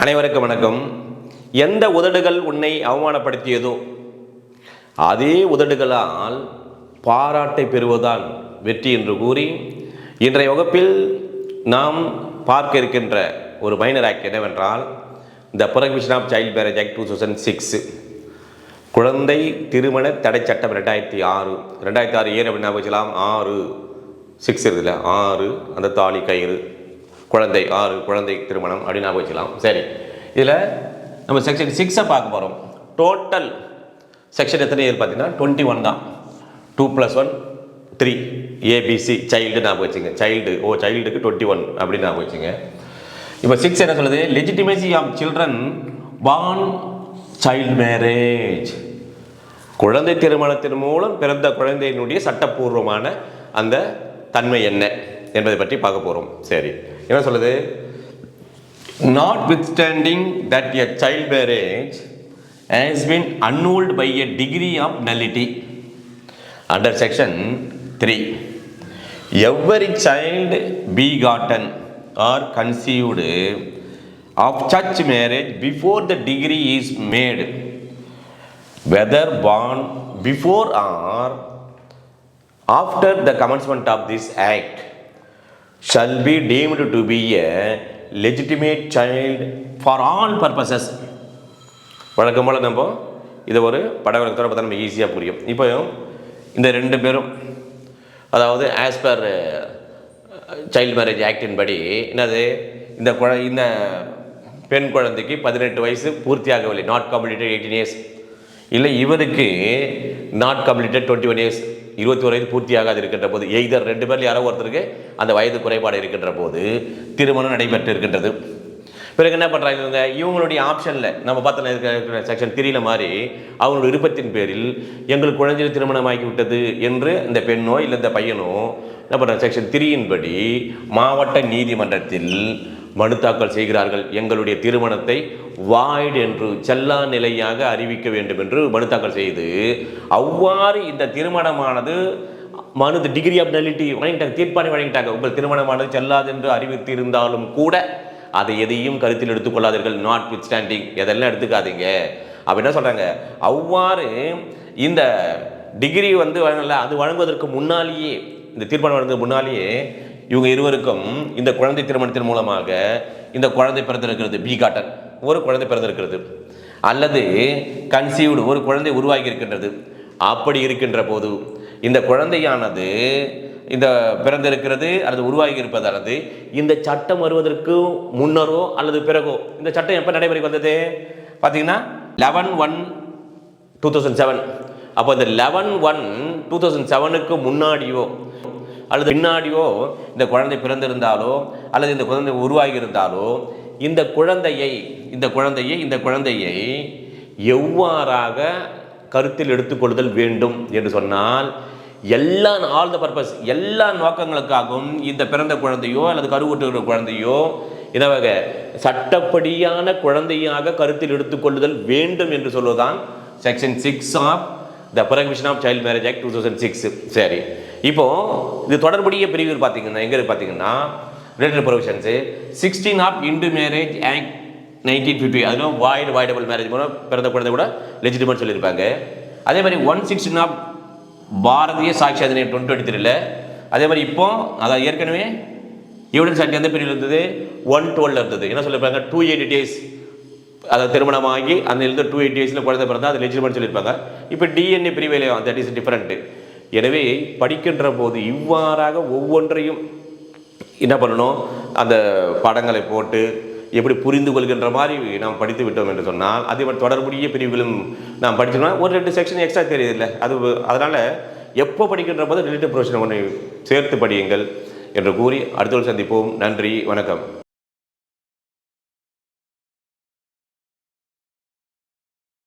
அனைவருக்கும் வணக்கம். எந்த உதடுகள் உன்னை அவமானப்படுத்தியதோ அதே உதடுகளால் பாராட்டை பெறுவதுதான் வெற்றி என்று கூறி இன்றைய வகுப்பில் நாம் பார்க்க இருக்கின்ற ஒரு மைனர் ஆக்ட் என்னவென்றால் இந்த prohibition of child marriage act two thousand six குழந்தை திருமண தடை சட்டம் ரெண்டாயிரத்தி ஆறு. ரெண்டாயிரத்தி ஆறு ஏழு அப்படின்னா வச்சலாம் ஆறு. சிக்ஸ் இருக்குதுல்ல ஆறு. அந்த தாலி கயிறு. குழந்தை ஆறு குழந்தை திருமணம் அப்படின்னு வச்சுக்கலாம் சரி. இதில் நம்ம செக்ஷன் சிக்ஸை பார்க்க போகிறோம் டோட்டல் செக்ஷன் எத்தனை இயர் பார்த்தீங்கன்னா டுவெண்ட்டி ஒன் தான் two plus one three ABC child ஞாபகம் வச்சுங்க சைல்டு ஓ சைல்டுக்கு டுவெண்ட்டி ஒன் அப்படின்னு ஞாபகம் வச்சுங்க இப்போ சிக்ஸ் என்ன சொல்லுது? Legitimacy of children born child marriage குழந்தை திருமணத்தின் மூலம் பிறந்த குழந்தையினுடைய சட்டப்பூர்வமான அந்த தன்மை என்ன என்பதை பற்றி பார்க்க போகிறோம் சரி. என்ன சொல்லுது notwithstanding that a child marriage has been annulled by a decree of nullity under section three every child begotten or conceived of search marriage before the decree is made whether born before or after the commencement of this act shall be deemed to be a legitimate child for all purposes. வழக்கம் போல் நம்ம இதை ஒரு படவிலக்கத்தோட பார்த்தா நம்ம ஈஸியாக புரியும். இப்போ இந்த ரெண்டு பேரும் அதாவது ஆஸ் பர் சைல்டு மேரேஜ் ஆக்டின் படி என்னது? இந்த குழ இந்த பெண் குழந்தைக்கு பதினெட்டு வயசு பூர்த்தியாகவில்லை. நாட் கம்ப்ளீட்டட் எயிட்டீன் இயர்ஸ் இல்லை இவருக்கு not completed twenty one years இருபத்தி ஒரு வயது பூர்த்தியாகாது இருக்கின்ற போது எய்தர் ரெண்டு பேரில் யாரோ ஒருத்தருக்கு அந்த வயது குறைபாடு இருக்கின்ற போது திருமணம் நடைபெற்று இருக்கின்றது. பிறகு என்ன பண்ணுறாங்க இவங்க? இவங்களுடைய ஆப்ஷனில் நம்ம பார்த்து இருக்கிற செக்ஷன் த்ரீல மாதிரி அவங்களோட விருப்பத்தின் பேரில் எங்களுக்கு குழந்தைகள் திருமணமாகி விட்டது என்று இந்த பெண்ணோ இல்லை இந்த பையனோ என்ன பண்ணுறாங்க செக்ஷன் திரியின்படி மாவட்ட நீதிமன்றத்தில் மனு தாக்கல் செய்கிறார்கள். எங்களுடைய திருமணத்தை வாய்டு என்று செல்லா நிலையாக அறிவிக்க வேண்டும் என்று மனு தாக்கல் செய்து அவ்வாறு இந்த திருமணமானது மனு டிகிரி ஆஃப் நலிட்டி வழங்கிட்டாங்க தீர்ப்பாணி வழங்கிட்டாங்க. உங்கள் திருமணமானது செல்லாது என்று அறிவித்து இருந்தாலும் கூட அதை எதையும் கருத்தில் எடுத்துக்கொள்ளாதீர்கள் நாட் வித் ஸ்டாண்டிங் எதெல்லாம் எடுத்துக்காதீங்க. அப்படின்னா சொல்கிறாங்க அவ்வாறு இந்த டிகிரி வந்து வழங்கல அது வழங்குவதற்கு முன்னாலேயே இந்த தீர்மானம் வழங்குவதற்கு முன்னாலேயே இவங்க இருவருக்கும் இந்த குழந்தை திருமணத்தின் மூலமாக இந்த குழந்தை பிறந்திருக்கிறது. பி காட்டன் ஒரு குழந்தை பிறந்திருக்கிறது. அல்லது கன்சீவ்டு ஒரு குழந்தை உருவாகி இருக்கின்றது அப்படி இருக்கின்ற போது இந்த குழந்தையானது இந்த பிறந்திருக்கிறது அல்லது உருவாகி இருப்பதானது இந்த சட்டம் வருவதற்கு முன்னரோ அல்லது பிறகோ? இந்த சட்டம் எப்போ நடைமுறைக்கு வந்தது? பார்த்தீங்கன்னா eleven one two thousand seven அப்போ இந்த லெவன் ஒன் டூ தௌசண்ட் செவனுக்கு முன்னாடியோ அல்லது பின்னாடியோ இந்த குழந்தை பிறந்திருந்தாலோ அல்லது இந்த குழந்தை உருவாகி இருந்தாலோ இந்த குழந்தையை இந்த குழந்தையை இந்த குழந்தையை எவ்வாறாக கருத்தில் எடுத்துக்கொள்ளுதல் வேண்டும் என்று சொன்னால் எல்லா ஆல் த பர்பஸ் எல்லா நோக்கங்களுக்காகவும் இந்த பிறந்த குழந்தையோ அல்லது கருவுற்றுகிற குழந்தையோ இனவக சட்டப்படியான குழந்தையாக கருத்தில் எடுத்துக்கொள்ளுதல் வேண்டும் என்று சொல்வதுதான் section six of the prohibition of child marriage act two thousand six சரி. இப்போது இது தொடர்புடைய பிரிவு பார்த்தீங்கன்னா எங்கே பார்த்தீங்கன்னா related provisions sixteen of Hindu marriage act nineteen fifty அதுவும் வாய்டு வாய்டபிள் மேரேஜ் மூலம் பிறந்த குழந்தை கூட லெஜிட்டிமேட் சொல்லியிருப்பாங்க. அதே மாதிரி ஒன் சிக்ஸ்டீன் ஆஃப் பாரதிய சாட்சி அதினை டுவெண்ட்டி டுவெண்ட்டி த்ரீல அதே மாதிரி இப்போ அதான் ஏற்கனவே எவிடன்ஸ் ஆக்ட் எந்த பிரிவில் இருந்தது ஒன் டுவெல் இருந்தது. என்ன சொல்லியிருப்பாங்க? டூ எயிட்டி டேஸ் அதை திருமணமாகி அந்த இருந்து டூ எயிட்டி டேஸில் குழந்தை பிறந்தால் அது லெஜிட்மெண்ட் சொல்லியிருப்பாங்க. இப்போ டிஎன்ஏ பிரிவிலையும் தட் இஸ் டிஃப்ரெண்ட்டு எனவே படிக்கின்ற போது இவ்வாறாக ஒவ்வொன்றையும் என்ன பண்ணணும்? அந்த படங்களை போட்டு எப்படி புரிந்து கொள்கின்ற மாதிரி நாம் படித்து விட்டோம் என்று சொன்னால் அதே மாதிரி தொடர்புடைய பிரிவுகளும் நாம் படிச்சோம்னா ஒரு ரெண்டு செக்ஷன் எக்ஸ்ட்ரா தெரியுது இல்லை அது அதனால் எப்போ படிக்கின்ற போது ரிலேட்டிவ் ப்ரொஃபஷன் ஒன்று சேர்த்து படியுங்கள் என்று கூறி அடுத்த சந்திப்போம். நன்றி வணக்கம்.